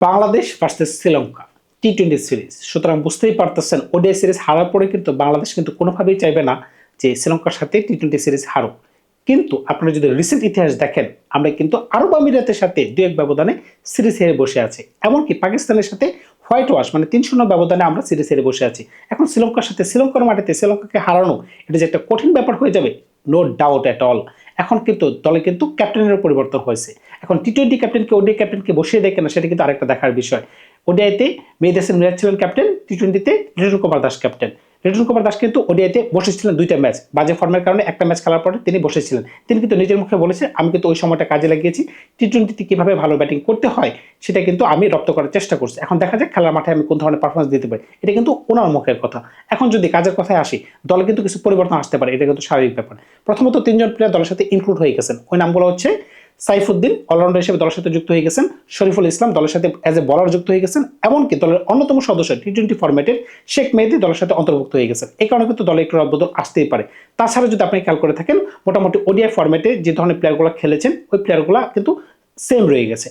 Bangladesh versus Sri Lanka T twenty series সুতরাং বুঝতেই পারতেছেন ওডিআই সিরিজ হারার পরে কিন্তু বাংলাদেশ কিন্তু কোনোভাবেই চাইবে না যে শ্রীলঙ্কার সাথে টি টোয়েন্টি সিরিজ হারুক। কিন্তু আপনারা যদি রিসেন্ট ইতিহাস দেখেন, আমরা কিন্তু আরব আমিরাতের সাথে দু এক ব্যবধানে সিরিজ হেরে বসে আছি। এমনকি পাকিস্তানের সাথে হোয়াইট ওয়াশ মানে তিন শূন্য ব্যবধানে আমরা সিরিজ হেরে বসে আছি। এখন শ্রীলঙ্কার সাথে শ্রীলঙ্কার মাটিতে শ্রীলঙ্কাকে হারানো, এটা যে একটা কঠিন ব্যাপার হয়ে যাবে নো ডাউট অ্যাট অল এখন কিন্তু দলে কিন্তু ক্যাপ্টেনের পরিবর্তন হয়েছে। টি টোয়েন্টি ক্যাপ্টেনকে ওডিআই ক্যাপ্টেনকে বসিয়ে দেয় কিনা সেটা কিন্তু আরেকটা দেখার বিষয়। ওডিআইতে মেয়েদেশের মিরাজ ছিলেন ক্যাপ্টেন টি টোয়েন্টিতে লিটন কুমার দাস ক্যাপ্টেন লিটন কুমার দাস কিন্তু ওডিআইতে বসেছিলেন দুইটা ম্যাচ বাজে ফর্মের কারণে একটা ম্যাচ খেলার পরে তিনি বসেছিলেন। তিনি কিন্তু নিজের মুখে বলেছে আমি কিন্তু ওই সময়টা কাজে লাগিয়েছি। টি টোয়েন্টিতে কীভাবে ভালো ব্যাটিং করতে হয়, সেটা কিন্তু আমি রপ্ত করার চেষ্টা করছি। এখন দেখা যাক খেলার মাঠে আমি কোন ধরনের পারফরমেন্স দিতে পারি। এটা কিন্তু ওনার মুখের কথা। এখন যদি কাজের কথায় আসি, দলে কিন্তু কিছু পরিবর্তন আসতে পারে। এটা কিন্তু স্বাভাবিক ব্যাপার। প্রথমত তিনজন প্লেয়ার দলের সাথে ইনক্লুড হয়ে গেছেন। ওই নামগুলো হচ্ছে সাইফুদ্দিন অলরাউন্ডার হিসেবে দলের সাথে যুক্ত হয়ে গেছেন। শরীফুল ইসলাম দলের সাথে অ্যাজ এ বলার যুক্ত হয়ে গেছেন এমনকি দলের অন্যতম সদস্য টি টোয়েন্টি ফরম্যাটের শেখ মেহেদি দলের সাথে অন্তর্ভুক্ত হয়ে গেছেন। এই কারণে কিন্তু দলে একটু রদবদল আসতেই পারে। তাছাড়া যদি আপনি খেয়াল করে থাকেন, মোটামুটি ওডিআই ফরম্যাটে যে ধরনের প্লেয়ারগুলো খেলেছেন, ওই প্লেয়ারগুলো কিন্তু সেম রয়ে গেছে।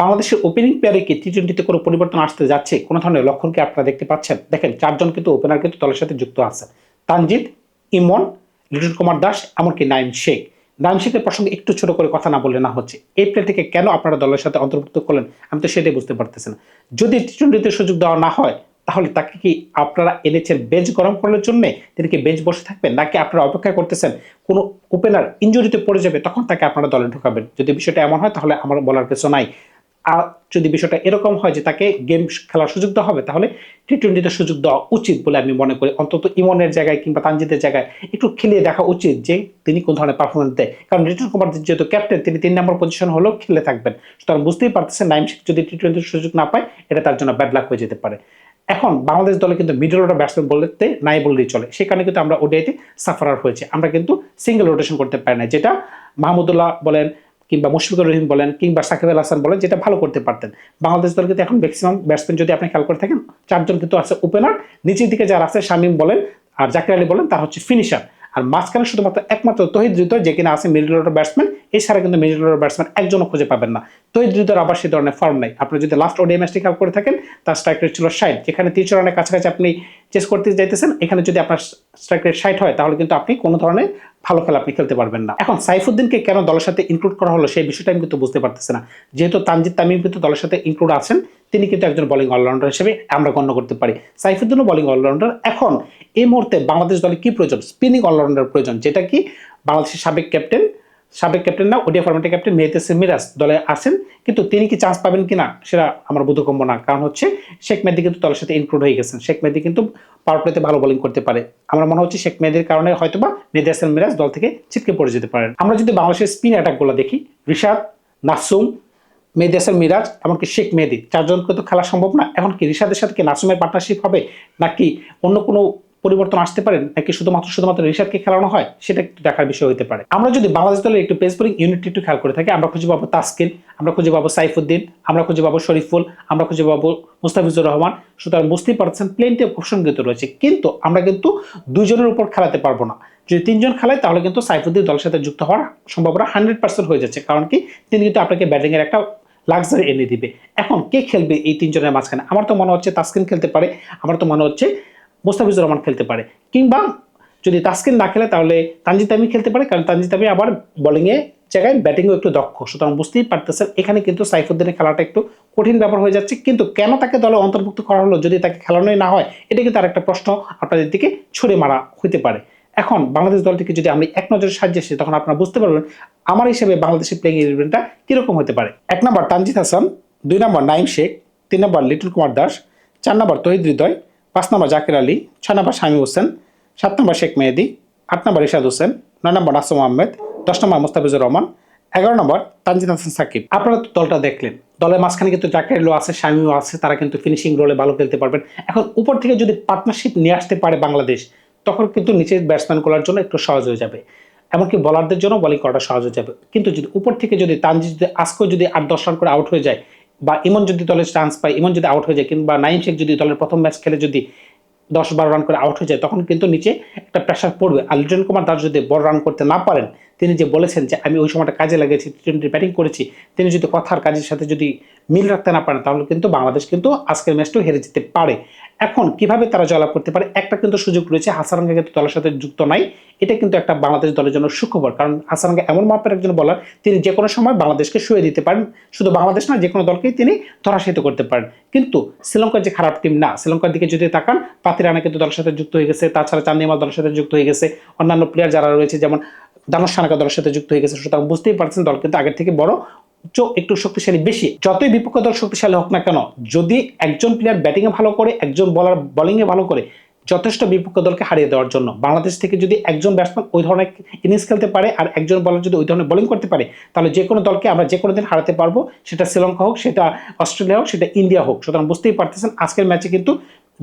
বাংলাদেশের ওপেনিং প্লেয়ারে কি টি টোয়েন্টিতে কোনো পরিবর্তন আসতে যাচ্ছে? কোনো ধরনের লক্ষণ কি আপনারা দেখতে পাচ্ছেন? দেখেন, চারজন কিন্তু ওপেনার কিন্তু দলের সাথে যুক্ত আছেন তানজিদ ইমন লিটন কুমার দাস, এমনকি নাইম শেখ। নাইম শেখের প্রসঙ্গে একটু ছোট করে কথা না বললে না হচ্ছে। এই প্লেয়ারটিকে কেন আপনারা দলের সাথে অন্তর্ভুক্ত করলেন? আমি তো সেটাই বুঝতে পারতেছি না। যদি টি টোয়েন্টিতে সুযোগ দেওয়া না হয়, তাহলে তাকে কি আপনারা এনেছেন বেঞ্চ গরম করার জন্য? তিনি কি বেঞ্চ বসে থাকবেন? নাকি আপনারা অপেক্ষা করতেছেন? কোনো ওপেনার ইঞ্জুরিতে পড়ে যাবে, তখন তাকে আপনারা দলে ঢোকাবেন। যদি বিষয়টা এমন হয়, তাহলে আমার বলার কিছু নাই। যদি বিষয়টা এরকম হয় যে তাকে গেম খেলার সুযোগ দেওয়া হবে, তাহলে টি টোয়েন্টিতে সুযোগ দেওয়া উচিত বলে আমি মনে করি। অন্তত ইমনের জায়গায় কিংবা তানজিদের জায়গায় একটু খেলিয়ে দেখা উচিত যে তিনি কোন ধরনের পারফরমেন্স দেয়। কারণ রিটন কুমার যেহেতু ক্যাপ্টেন তিনি তিন নম্বর পজিশন হলেও খেলে থাকবেন। সুতরাং বুঝতেই পারতেছেন নাইম শেখ যদি টি টোয়েন্টির সুযোগ না পায়, এটা তার জন্য ব্যাড লাক হয়ে যেতে পারে। এখন বাংলাদেশ দলে কিন্তু মিডল অর্ডার ব্যাটসম্যান বলতে নাই বললেই চলে। সেখানে কিন্তু আমরা ওডিআইতে সাফারার হয়েছে। আমরা কিন্তু সিঙ্গেল রোটেশন করতে পারি না যেটা মাহমুদুল্লাহ বলেন কিংবা মুশফিকুর রহিম বলেন কিংবা সাকিব আল হাসান বলেন, যেটা ভালো করতে পারতেন। বাংলাদেশ দল কিন্তু এখন ম্যাক্সিমাম ব্যাটসম্যান যদি আপনি খেয়াল করে থাকেন, চারজন কিন্তু আছে ওপেনার নিচের দিকে যারা আছে শামিম বলেন আর জাকির আলী বলেন, তার হচ্ছে ফিনিশার আর মাঝখানে শুধুমাত্র একমাত্র তহিদ হৃদয় যে কিনা আছে মিডল অর্ডার ব্যাটসম্যান এছাড়া কিন্তু মিডল অর্ডার ব্যাটসম্যান একজনও খুঁজে পাবেন না। তহিদ হৃদয়ের আবার সেই ধরনের ফর্ম নাই। আপনি যদি লাস্ট ওডিএ ম্যাচটি খেয়াল করে থাকেন, তার স্ট্রাইক রেট ছিল ষাট যেখানে তিনশো রানের কাছাকাছি আপনি চেস করতে যাইতেছেন, এখানে যদি আপনার স্ট্রাইক রেট ষাট হয়, তাহলে কিন্তু আপনি কোনো ধরনের ভালো খেলা আপনি খেলতে পারবেন না। এখন সাইফুদ্দিনকে কেন দলের সাথে ইনক্লুড করা হলো সেই বিষয়টা আমি কিন্তু বুঝতে পারতেছি না। যেহেতু তানজিদ তামিম কিন্তু দলের সাথে ইনক্লুড আছেন, তিনি কিন্তু একজন বলিং অলরাউন্ডার হিসেবে আমরা গণ্য করতে পারি। সাইফুদ্দিনও বলিং অলরাউন্ডার এখন এই মুহূর্তে বাংলাদেশ দলে কি প্রয়োজন? স্পিনিং অলরাউন্ডার প্রয়োজন, যেটা কি বাংলাদেশের সাবেক ক্যাপ্টেন সাবেক ক্যাপ্টেন না, ওডিয়া ফরম্যাটের ক্যাপ্টেন মেহেতেসে মিরাজ দলে আছেন। কিন্তু তিনি কি চান্স পাবেন কিনা সেটা আমার বোধগম্য না। কারণ হচ্ছে শেখ মেহেদি কিন্তু দলের সাথে ইনক্লুড হয়ে গেছেন। শেখ মেহেদি কিন্তু পাওয়ার প্লেতে ভালো বোলিং করতে পারে। আমার মনে হচ্ছে শেখ মেহেদির কারণে হয়তোবা মেহেদি হাসান মিরাজ দল থেকে ছিটকে পড়ে যেতে পারেন। আমরা যদি বাংলাদেশের স্পিন অ্যাটাকগুলো দেখি, রিশাদ, নাসুম, মেহেদি মিরাজ, এমনকি শেখ মেহেদি, চারজনকে তো খেলা সম্ভব না। এখন কি রিশাদের সাথে কি নাসুমের পার্টনারশিপ হবে? নাকি অন্য কোনো পরিবর্তন আসতে পারে, নাকি শুধুমাত্র শুধুমাত্র রিশাদকে খেলানো হয়? সেটা একটু দেখার বিষয় হতে পারে। আমরা যদি বাংলাদেশ দলের একটু পেস বোলিং ইউনিট একটু খেয়াল করে থাকি, আমরা খুঁজে পাবো তাসকিন, আমরা খুঁজে পাবো সাইফুদ্দিন, আমরা খুঁজে পাবো শরীফুল, আমরা খুঁজে পাবো মুস্তাফিজুর রহমান। সুতরাং বুঝতেই পারছেন প্লেনটি অপশন কিন্তু রয়েছে। কিন্তু আমরা কিন্তু দুজনের উপর খেলাতে পারব না। যদি তিনজন খেলায়, তাহলে কিন্তু সাইফুদ্দিন দলের সাথে যুক্ত হওয়ার সম্ভাবনা হান্ড্রেড পার্সেন্ট হয়ে যাচ্ছে। কারণ কি? তিনি কিন্তু আপনাকে ব্যাটিংয়ের একটা লাক্সারি এনে দিবে। এখন কে খেলবে এই তিনজনের মাঝখানে? আমার তো মনে হচ্ছে তাসকিন খেলতে পারে। আমার তো মনে হচ্ছে মোস্তাফিজুর রহমান খেলতে পারে। কিংবা যদি তাসকিন না খেলে, তাহলে তানজিদ তামি খেলতে পারে, কারণ তানজিদ আবার বোলিংয়ে জায়গায় ব্যাটিংও একটু দক্ষ। সুতরাং বুঝতেই পারতেছেন, এখানে কিন্তু সাইফুদ্দিনের খেলাটা একটু কঠিন ব্যাপার হয়ে যাচ্ছে। কিন্তু কেন তাকে দলে অন্তর্ভুক্ত করা হলো, যদি তাকে খেলানোই না হয়, এটা কিন্তু আর একটা প্রশ্ন আপনাদের দিকে ছুড়ে মারা হতে পারে। এখন বাংলাদেশ দলটিকে যদি আমি এক নজরে আসি, তখন আপনারা বুঝতে পারবেন, আমার হিসেবে বাংলাদেশের প্লেইং ইলেভেনটা কীরকম হতে পারে। এক নম্বর তানজিদ হাসান, দুই নম্বর নাইম শেখ, তিন নম্বর লিটল কুমার দাস, চার নম্বর তহিদ হৃদয় পাঁচ নম্বর জাকির আলী, ছয় নম্বর শামী হোসেন, সাত নম্বর শেখ মেহেদি, আট নম্বর ইশাদ হোসেন, নয় নম্বর নাসুম আহমেদ দশ নম্বর মুস্তাফিজুর রহমান, এগারো নম্বর তানজিদ হাসান সাকিব। আপনারা তো দলটা দেখলেন। দলের মাঝখানে কিন্তু জাকির আলীও আছে শামিও আছে, তারা কিন্তু ফিনিশিং রোলে ভালো খেলতে পারবেন। এখন উপর থেকে যদি পার্টনারশিপ নিয়ে আসতে পারে বাংলাদেশ, তখন কিন্তু নিচের ব্যাটসম্যানগুলোর জন্য একটু সহজ হয়ে যাবে। এমনকি বলারদের জন্য বলিং করাটা সহজ হয়ে যাবে। কিন্তু যদি উপর থেকে যদি তানজিদ যদি আজকেও যদি আট দশ রান করে আউট হয়ে যায় বা ইমন যদি দলের চান্স পায়, ইমন যদি আউট হয়ে যায় কিংবা নাইম শেখ যদি দলের প্রথম ম্যাচ খেলে যদি দশ বারো রান করে আউট হয়ে যায়, তখন কিন্তু নিচে একটা প্রেশার পড়বে। আর লিটন কুমার দাস যদি বড় রান করতে না পারেন, তিনি যে বলেছেন যে আমি ওই সময়টা কাজে লাগিয়েছি টি টোয়েন্টি ব্যাটিং করেছি, তিনি যদি কথার কাজের সাথে যদি মিল রাখতে না পারেন, তাহলে কিন্তু বাংলাদেশ কিন্তু আজকের ম্যাচটাও হেরে যেতে পারে। এখন কীভাবে তারা জয়লাভ করতে পারে? একটা কিন্তু সুযোগ রয়েছে হাসারাঙ্গা কিন্তু দলের সাথে যুক্ত নাই। এটা কিন্তু একটা বাংলাদেশ দলের জন্য সুখবর। কারণ হাসারাঙ্গা এমন মাপের একজন বলার তিনি যে কোনো সময় বাংলাদেশকে শুয়ে দিতে পারেন। শুধু বাংলাদেশ না, যে কোনো দলকেই তিনি ধরাশায়িত করতে পারেন। কিন্তু শ্রীলঙ্কার যে খারাপ টিম না, শ্রীলঙ্কার দিকে যদি তাকান পাতিরানা কিন্তু দলের সাথে যুক্ত হয়ে গেছে। তাছাড়া চান্দিমাল দলের সাথে যুক্ত হয়ে গেছে। অন্যান্য প্লেয়ার যারা রয়েছে, যেমন দানস সানাকা দলের সাথে যুক্ত হয়ে গেছে। সুতরাং বুঝতেই পারছেন দল কিন্তু আগের থেকে বড়। একটু শক্তিশালী, বেশি। যতই বিপক্ষ দল শক্তিশালী হোক না কেন, যদি একজন প্লেয়ার ব্যাটিংয়ে ভালো করে, একজন বলার বোলিংয়ে ভালো করে, যথেষ্ট বিপক্ষ দলকে হারিয়ে দেওয়ার জন্য। বাংলাদেশ থেকে যদি একজন ব্যাটসম্যান ওই ধরনের ইনিংস খেলতে পারে, আর একজন বলার যদি ওই ধরনের বোলিং করতে পারে, তাহলে যে কোনো দলকে আমরা যে কোনো দিন হারাতে পারব। সেটা শ্রীলঙ্কা হোক, সেটা অস্ট্রেলিয়া হোক, সেটা ইন্ডিয়া হোক। সুতরাং বুঝতেই পারতেছেন, আজকের ম্যাচে কিন্তু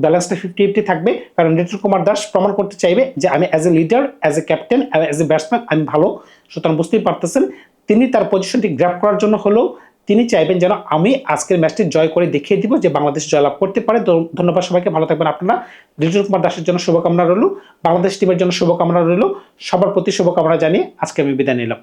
ব্যালেন্সটা ফিফটি ফিফটি থাকবে। কারণ লিটন কুমার দাস প্রমাণ করতে চাইবে যে, আমি as a leader as a captain as a batsman আমি ভালো। সুতরাং বুঝতেই পারতেছেন তিনি তার পজিশনটি গ্র্যাপ করার জন্য হলেও তিনি চাইবেন যেন আমি আজকের ম্যাচটি জয় করে দেখিয়ে দিব যে বাংলাদেশ জয়লাভ করতে পারে। ধন্যবাদ সবাইকে, ভালো থাকবেন আপনারা। লিটন কুমার দাসের জন্য শুভকামনা রইল। বাংলাদেশ টিমের জন্য শুভকামনা রইল। সবার প্রতি শুভকামনা জানিয়ে আজকে আমি বিদায় নিলাম।